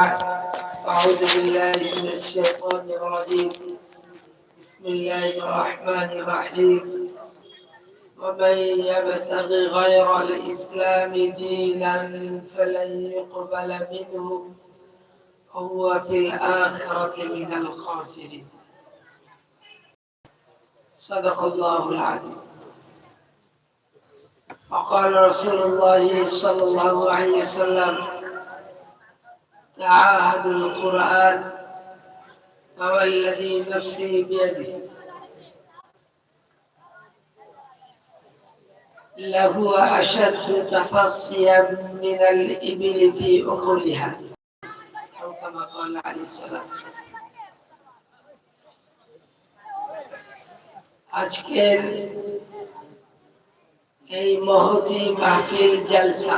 أعوذ بالله من الشيطان الرجيم. بسم الله الرحمن الرحيم. ومن يبتغي غير الإسلام دينا فلن يقبل منه. هو في الآخرة من الخاسرين. صدق الله العظيم. وقال رسول الله صلى الله عليه وسلم تعاهدوا القرآن فوالذي نفسي بيده له أشد تفصيا من الإبل في أقلها أو كما قال عليه الصلاة والسلام আজকের এই মহতি মাহফিল জলসা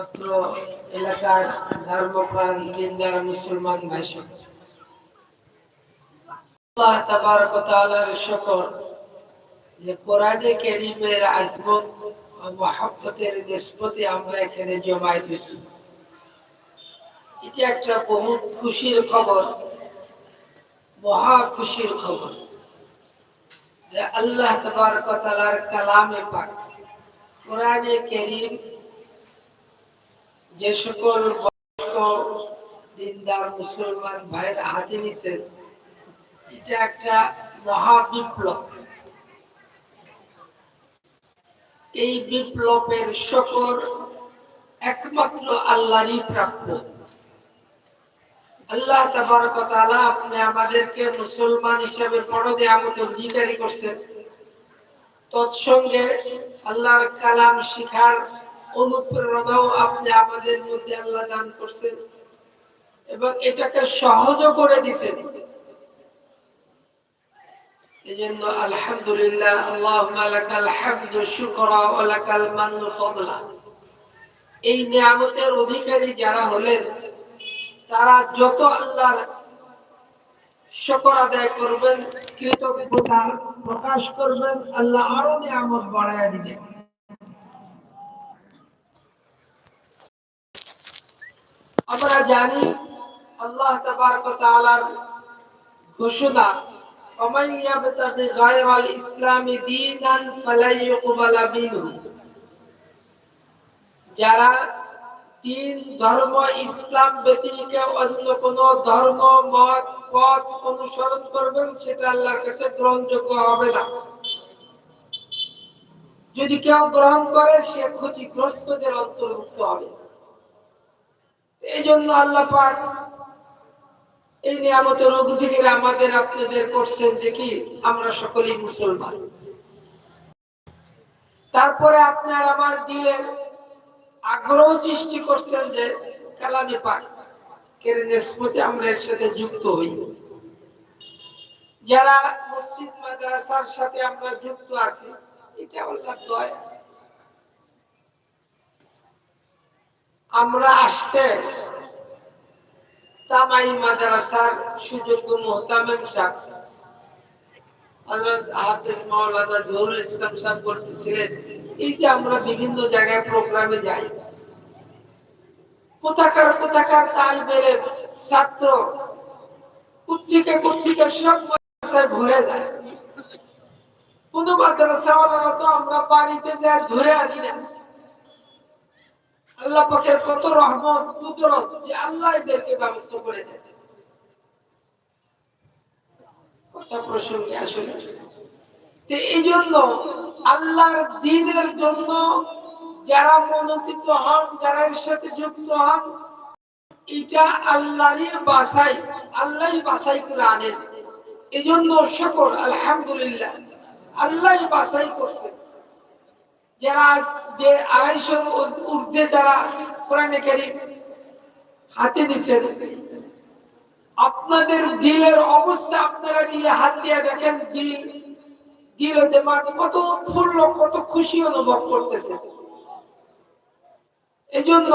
অত্র এলাকার ধর্মপ্রাণ দিনদার মুসলমান ভাই আল্লাহ তাবারক যে কোরআনে আজমত আমরা এখানে জমায়েত হয়েছি। এটা একটা বহু খুশির খবর, মহা খুশির খবর যে আল্লাহ তাবারক তাআলার কালামে পাক কোরআনে কারীম যে সকল দিনদার মুসলমান ভাইয়ের হাতে নিছেন এটা একটা মহা বিপ্লব এই বিপ্লবের সকল একমাত্র আল্লাহরই প্রাপ্য। আল্লাহ তাবার তাবারকাতালা আপনি আমাদেরকে মুসলমান হিসাবে পরদে আমাদের অধিকারী করছেন। তৎসঙ্গে আল্লাহর কালাম শিখার অনুপ্রেরণাও আপনি আমাদের মধ্যে আল্লাহ দান করছেন এবং এটাকে সহজ করে দিছেন। এই জন্য আলহামদুলিল্লাহ, আল্লাহুম্মা লাকাল হামদু শুকরা ওয়া লাকাল মান্নু ফাদলা। এই নিয়ামতের অধিকারী যারা হলেন, তারা যত আল্লাহর শুকর আদায় করবেন, কৃতজ্ঞতা প্রকাশ করবেন, আল্লাহ আরও নিয়ামত বাড়ায় দিবেন। আমরা জানি আল্লাহ তাআলার ঘোষণা ومن يبتغي غير الاسلام دينا فلن يقبل منه যারা তিন ধর্ম ইসলাম ব্যতীত অন্য কোন ধর্ম মত পথ অনুসরণ করবেন সেটা আল্লাহর কাছে গ্রহণযোগ্য হবে না যদি কেউ গ্রহণ করে সে ক্ষতিগ্রস্তদের অন্তর্ভুক্ত হবে এই জন্য আল্লাহ পাক এই নিয়ামতের অধিকারী আমাদের, আপনাদের করছেন যে কি, আমরা সকলেই মুসলমান। তারপরে আপনার আমার দিলের আগ্রহ সৃষ্টি করছেন যে কালামে পাক আমরা এর সাথে যুক্ত হই। যারা মসজিদ, মাদ্রাসার সাথে আমরা যুক্ত আছি, এটা আল্লাহ দয়া। আমরা আসতে তামাই মাদ্রাসার সুযোগ্য মোহতামেম হাফেজ মাওলানা ইসলাম সাহেব এই যে আমরা বিভিন্ন জায়গায় প্রোগ্রামে যাই, কোথাকার কোথাকার তাল বেড়ে ছাত্র সব মাদ্রাসায় ঘুরে যায়। কোন মাদ্রাসাওয়ালারা তো আমরা বাড়িতে যা ধরে আনি না। আল্লাহ পাকের কত রহমত, কুদরত যে আল্লাহ এদেরকে ব্যবস্থা করে জন্য যারা হন সাথে যুক্ত হন, এটা আল্লাহ করে এই জন্য শকর আলহামদুলিল্লাহ আল্লাহ বাসাই করছেন। যারা যে আড়াইশো ঊর্ধ্বে যারা কোরআনে কারিম হাতে দিছেন আপনাদের দিলের অবস্থা আপনারা দিলে হাত দিয়ে দেখেন, দিল দিল দেমাগ কত উৎফুল্ল কত খুশি অনুভব করতেছে। এজন্য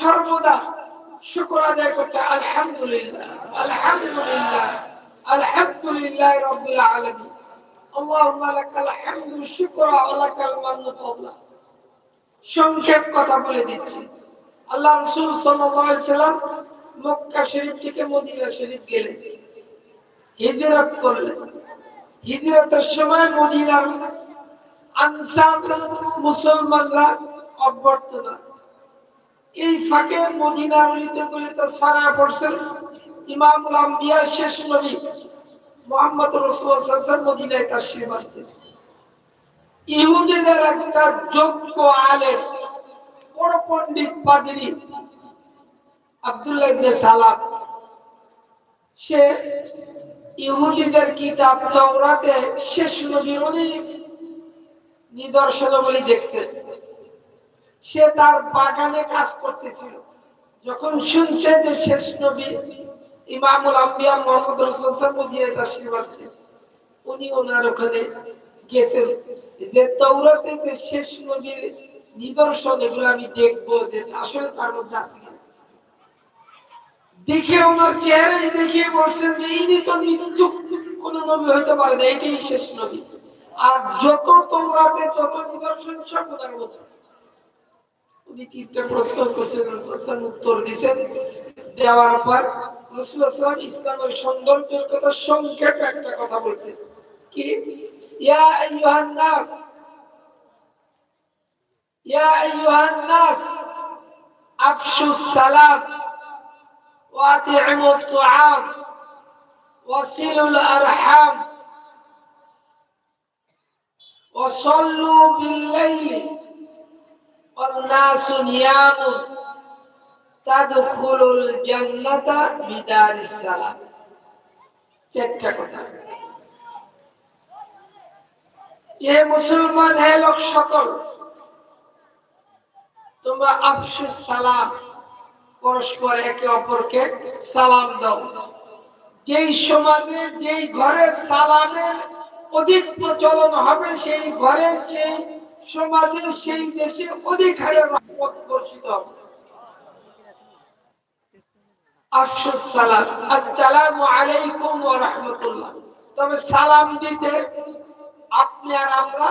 সর্বদা শুকর আদায় করতে আলহামদুলিল্লাহ আলহামদুলিল্লাহ আলহামদুলিল্লাহ রব্বুল আলামিন। সংক্ষেপ কথা বলে দিচ্ছি। আল্লাহ রাসূল সাল্লাম মক্কা শরীফ থেকে মদিনা শরীফ গেলেন। হিজরত করলেন। হিজরতের সময় মদিনার মুসলমানরা অভ্যর্থনা। এই ফাঁকে গলিতে সারা শেষ নবী। মোহাম্মদ ইহুদিদের একটা যোগ্য বড় পাদিনী আব্দুল্লাহ সালাম সে ইহুদিদের কিতাব তাওরাতে শেষ নবীর নিদর্শনাবলী দেখছে। সে তার বাগানে কাজ করতেছিল। যখন শুনছে যে শেষ নবী ইমামুল আম্বিয়া মোহাম্মদ রসুল মদিনায় আশীর্বাদ উনি ওনার ওখানে গেছেন। যে তৌরাতে যে শেষ নবীর নিদর্শন, এগুলো আমি দেখব যে আসলে তার মধ্যে আছে কিনা। দেখে ওনার চেহারাই দেখিয়ে বলছেন যে ইনি তো মৃত্যু কোন নবী হইতে পারে না, এটাই শেষ নবী। আর যত তোমরাতে যত নিদর্শন সব ওনার মধ্যে। উনি তিনটা প্রশ্ন করছেন উত্তর দিছেন। দেওয়ার পর রসুলাম ইসলামের সৌন্দর্যের কথা সংক্ষেপে একটা কথা বলছেন কি ইয়া আইয়ুহান নাস ইয়া আইয়ুহান নাস আফশু সালাম وأطعموا الطعام وصلوا الأرحام وصلوا بالليل والناس نيام তোমরা আফসুস, সালাম, পরস্পর একে অপরকে সালাম দাও। যেই সমাজে, যেই ঘরে সালামের অধিক প্রচলন হবে, সেই ঘরে, সেই সমাজে সেই দেশে অধিক হারে বর্ষিত হবে। আফসুস তবে সালাম দিতে আমরা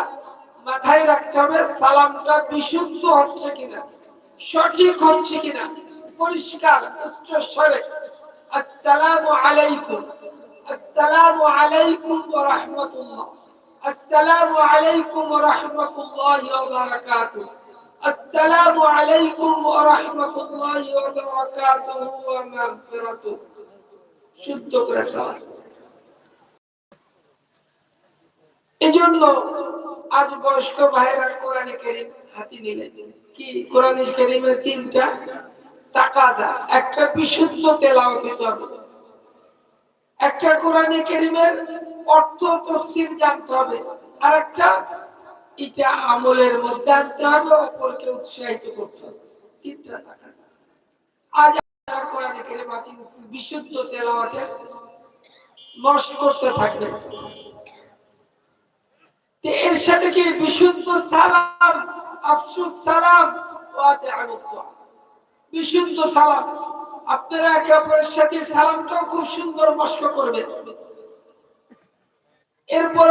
মাথায় রাখতে হবে, সালামটা বিশুদ্ধ হচ্ছে কিনা, সঠিক হচ্ছে কিনা, পরিষ্কার, উচ্চ স্বরে। আসসালামু আলাইকুম। আসসালামু আলাইকুম ওয়া রাহমাতুল্লাহ। আসসালামু আলাইকুম ওয়া রাহমাতুল্লাহি রাহমাতুল্লাহি ওয়া বারাকাতুহু ওয়া মাগফিরাতুহু। শুদ্ধ করে সালাম। এজন্য আজ বয়স্ক ভাইরা কোরআনে কারীম হাতি নিলেন। কি? কোরআনে কারীমের তিনটা তাকাদা। একটা বিশুদ্ধ তেলাওয়াত হতে হবে। একটা কোরআনে কেরিমের অর্থ তফসির জানতে হবে। আর একটা এটা আমলের মধ্যে আনতে হবে, অপরকে উৎসাহিত করতে হবে। তিনটা আজ বিশুদ্ধ থাকবে। এর সাথে কি বিশুদ্ধ সালাম, আফসুস সালাম বিশুদ্ধ সালাম, আপনারা একে অপরের সাথে সালামটাও খুব সুন্দর মস্ক করবেন। এরপর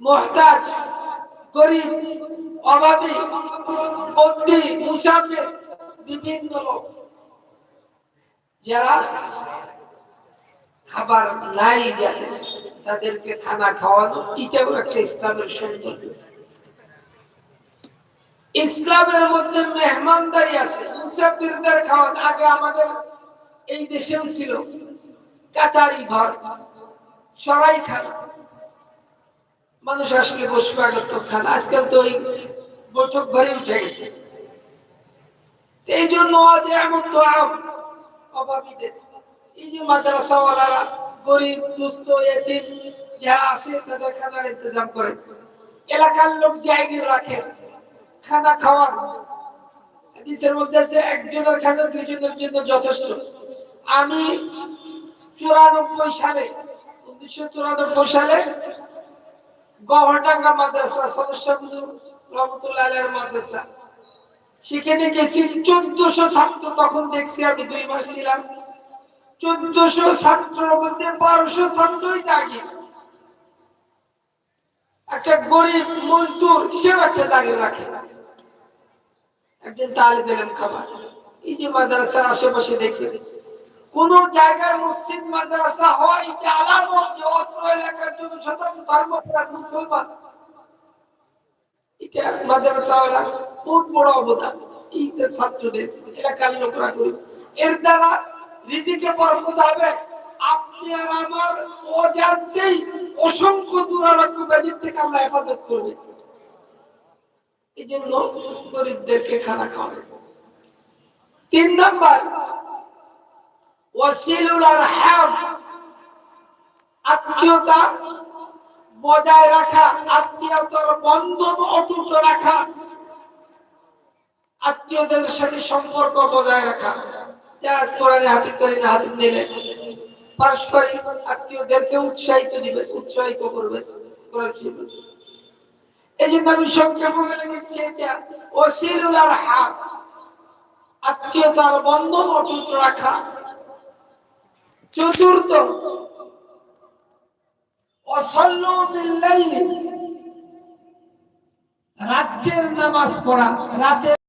মহতাজ, গরিব, অভাবী, বন্দি, মুসাফির বিভিন্ন লোক। যারা খাবার নাই যাতে তাদেরকে খানা খাওয়ানো, এটাও একটা ইসলামের সৌন্দর্য। ইসলামের মধ্যে মেহমানদারি আছে, মুসাফিরদের খাওয়ান আগে আমাদের এই দেশেও ছিল। কাচারি ঘর সরাই খানা মানুষ আসলে বসবে আগত খান। আজকাল তো ওই বৈঠক ঘরে উঠে গেছে। এই জন্য আজ এমন তো অভাবীদের। এই যে মাদ্রাসাওয়ালারা গরিব, দুস্থ, এতিম যারা আসে তাদের খানার ইন্তজাম করে। এলাকার লোক জায়গা রাখে, খানা খাওয়ার হাদিসের মধ্যে একজনের খানা, দুইজনের জন্য যথেষ্ট। আমি চুরানব্বই সালে, উনিশশো চুরানব্বই সালে গভর্ডাঙ্গা মাদ্রাসা সদস্য রহমতুল্লাহ মাদ্রাসা। সেখানে গেছি চোদ্দশো ছাত্র, তখন দেখছি আমি দুই মাস ছিলাম। চোদ্দশো ছাত্রের মধ্যে বারোশো ছাত্রই দাগি একটা গরিব মজদুর সেও একটা দাগে রাখে। একজন তালিব এলেম খাবার। এই যে মাদ্রাসার আশেপাশে দেখি কোন জায়গায় মসজিদ, মাদ্রাসা হয় যে আলামত যে অত্র এলাকার জন্য শতাংশ ধর্ম মুসলমান? এটা মাদ্রাসা বহুত বড় অবদান। এই ছাত্রদের, এলাকার লোকরা করি। এর দ্বারা রিজিকে হবে। আপনি আর আমার অজান্তেই অসংখ্য ব্যাধির থেকে আল্লাহ হেফাজত করবে। এই জন্য গরিবদেরকে খানা খাওয়াবে। তিন নাম্বার আত্মীয়তা বজায় রাখা, আত্মীয়তার বন্ধন অটুট রাখা, আত্মীয়দের সাথে সম্পর্ক বজায় রাখা। উৎসাহিত দিবে, উৎসাহিত করবে এই জন্য আমি সংক্ষেপ বলে দিচ্ছি যে ওসিলুল আরহাম, আত্মীয়তার বন্ধন অটুট রাখা চতুর্থ। অসল্লু বিল্লাইলি রাতের নামাজ পড়া রাতের